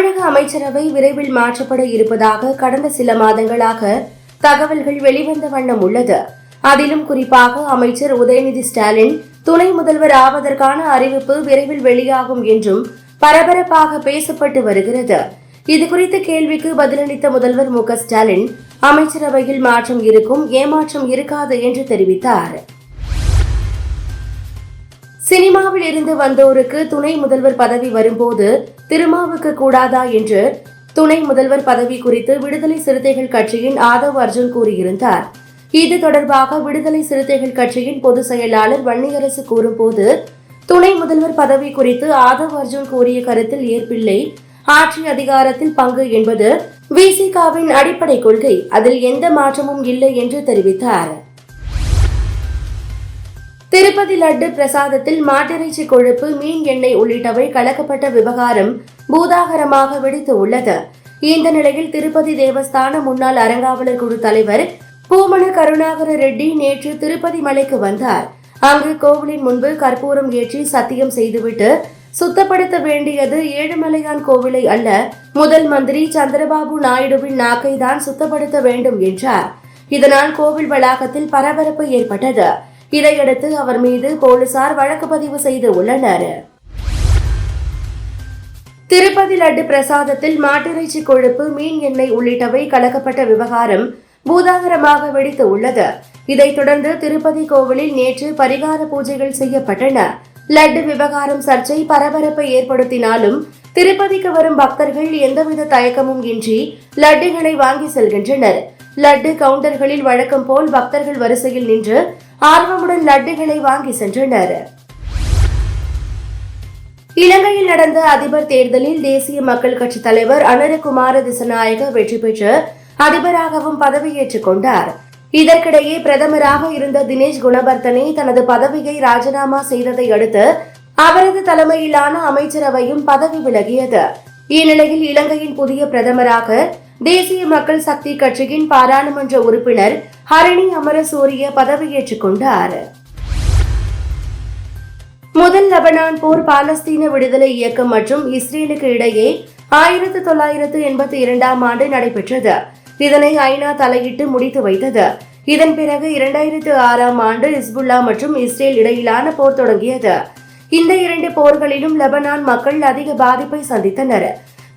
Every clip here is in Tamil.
தமிழக அமைச்சரவை விரைவில் மாற்றப்பட இருப்பதாக கடந்த சில மாதங்களாக தகவல்கள் வெளிவந்த வண்ணம் உள்ளது. அதிலும் குறிப்பாக அமைச்சர் உதயநிதி ஸ்டாலின் துணை முதல்வர் ஆவதற்கான அறிவிப்பு விரைவில் வெளியாகும் என்றும் பரபரப்பாக பேசப்பட்டு வருகிறது. இதுகுறித்த கேள்விக்கு பதிலளித்த முதல்வர் மு ஸ்டாலின் அமைச்சரவையில் மாற்றம் இருக்கும் ஏமாற்றம் இருக்காது என்று தெரிவித்தார். சினிமாவில் இருந்து வந்தோருக்கு துணை முதல்வர் பதவி வரும்போது திருமாவுக்கு கூடாதா என்று துணை முதல்வர் பதவி குறித்து விடுதலை சிறுத்தைகள் கட்சியின் ஆதவ் அர்ஜுன் கூறியிருந்தார். இது தொடர்பாக விடுதலை சிறுத்தைகள் கட்சியின் பொதுச் செயலாளர் வன்னியரசு கூறும்போது துணை முதல்வர் பதவி குறித்து ஆதவ் அர்ஜுன் கூறிய கருத்தில் ஏற்பில்லை. ஆட்சி அதிகாரத்தில் பங்கு என்பது விசிகாவின் அடிப்படை கொள்கை. அதில் எந்த மாற்றமும் இல்லை என்று தெரிவித்தார். திருப்பதி லட்டு பிரசாதத்தில் மாட்டிறைச்சி கொழுப்பு மீன் எண்ணெய் உள்ளிட்டவை கலக்கப்பட்ட விவகாரம் பூதாகரமாக வெடித்து உள்ளது. இந்த நிலையில் திருப்பதி தேவஸ்தான முன்னாள் அறங்காவலர் குழு தலைவர் பூமண கருணாகர ரெட்டி நேற்று திருப்பதி மலைக்கு வந்தார். அங்கு கோவிலின் முன்பு கற்பூரம் ஏற்றி சத்தியம் செய்துவிட்டு சுத்தப்படுத்த வேண்டியது ஏழுமலையான் கோவிலை அல்ல முதல் மந்திரி சந்திரபாபு நாயுடுவின் நாக்கை தான் சுத்தப்படுத்த வேண்டும் என்றார். இதனால் கோவில் வளாகத்தில் பரபரப்பு ஏற்பட்டது. இதையடுத்து அவர் மீது போலீசார் வழக்கு பதிவு செய்து உள்ளனர். திருப்பதி லட்டு பிரசாதத்தில் மாட்டிறைச்சி கொழுப்பு மீன் எண்ணெய் உள்ளிட்டவை கலக்கப்பட்ட விவகாரம் பூதாகரமாக வெடித்து உள்ளது. இதைத் தொடர்ந்து திருப்பதி கோவிலில் நேற்று பரிகார பூஜைகள் செய்யப்பட்டன. லட்டு விவகாரம் சர்ச்சை பரபரப்பை ஏற்படுத்தினாலும் திருப்பதிக்கு வரும் பக்தர்கள் எந்தவித தயக்கமும் இன்றி லட்டுகளை வாங்கி செல்கின்றனர். லட்டு கவுண்டர்களில் வழக்கம் போல் பக்தர்கள் வரிசையில் நின்று ஆர்வமுடன் லட்டுகளை வாங்கி சென்றனர். இலங்கையில் நடந்த அதிபர் தேர்தலில் தேசிய மக்கள் கட்சி தலைவர் அனரகுமார திசநாயக வெற்றி பெற்று அதிபராகவும் பதவியேற்றுக் கொண்டார். இதற்கிடையே பிரதமராக இருந்த தினேஷ் குணவர்த்தனே தனது பதவியை ராஜினாமா செய்ததை அடுத்து அவரது தலைமையிலான அமைச்சரவையும் பதவி விலகியது. இந்நிலையில் இலங்கையின் புதிய பிரதமராக தேசிய மக்கள் சக்தி கட்சியின் பாராளுமன்ற உறுப்பினர் ஹரணி அமரசூரிய பதவியேற்றுக் கொண்டார். முதல் லெபனான் போர் பாலஸ்தீன விடுதலை இயக்கம் மற்றும் இஸ்ரேலுக்கு இடையே ஆயிரத்து தொள்ளாயிரத்து எண்பத்தி இரண்டாம் ஆண்டு நடைபெற்றது. இதனை ஐநா தலையிட்டு முடித்து வைத்தது. இதன் பிறகு இரண்டாயிரத்து ஆறாம் ஆண்டு இஸ்புல்லா மற்றும் இஸ்ரேல் இடையிலான போர் தொடங்கியது. இந்த இரண்டு போர்களிலும் லெபனான் மக்கள் அதிக பாதிப்பை சந்தித்தனர்.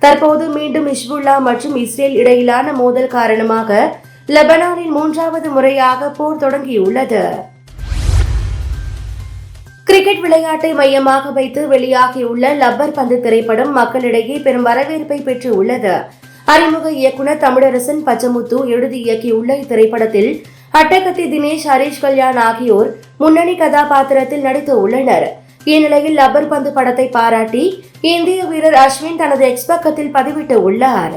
தற்போது மீண்டும் இஸ்புல்லா மற்றும் இஸ்ரேல் இடையிலான மோதல் காரணமாக லெபனானில் மூன்றாவது முறையாக போர் தொடங்கியுள்ளது. கிரிக்கெட் விளையாட்டை மையமாக வைத்து வெளியாகியுள்ள லப்பர் பந்து திரைப்படம் மக்களிடையே பெரும் வரவேற்பை பெற்று உள்ளது அறிமுக இயக்குனர் தமிழரசன் பச்சமுத்து எழுதி இயக்கியுள்ள இத்திரைப்படத்தில் அட்டகத்தி தினேஷ் ஹரீஷ் கல்யாண் ஆகியோர் முன்னணி கதாபாத்திரத்தில் நடித்து உள்ளனர். இந்நிலையில் லப்பர் பந்து படத்தை பாராட்டி இந்திய வீரர் அஸ்வின் தனது எக்ஸ் பக்கத்தில் பதிவிட்டு உள்ளார்.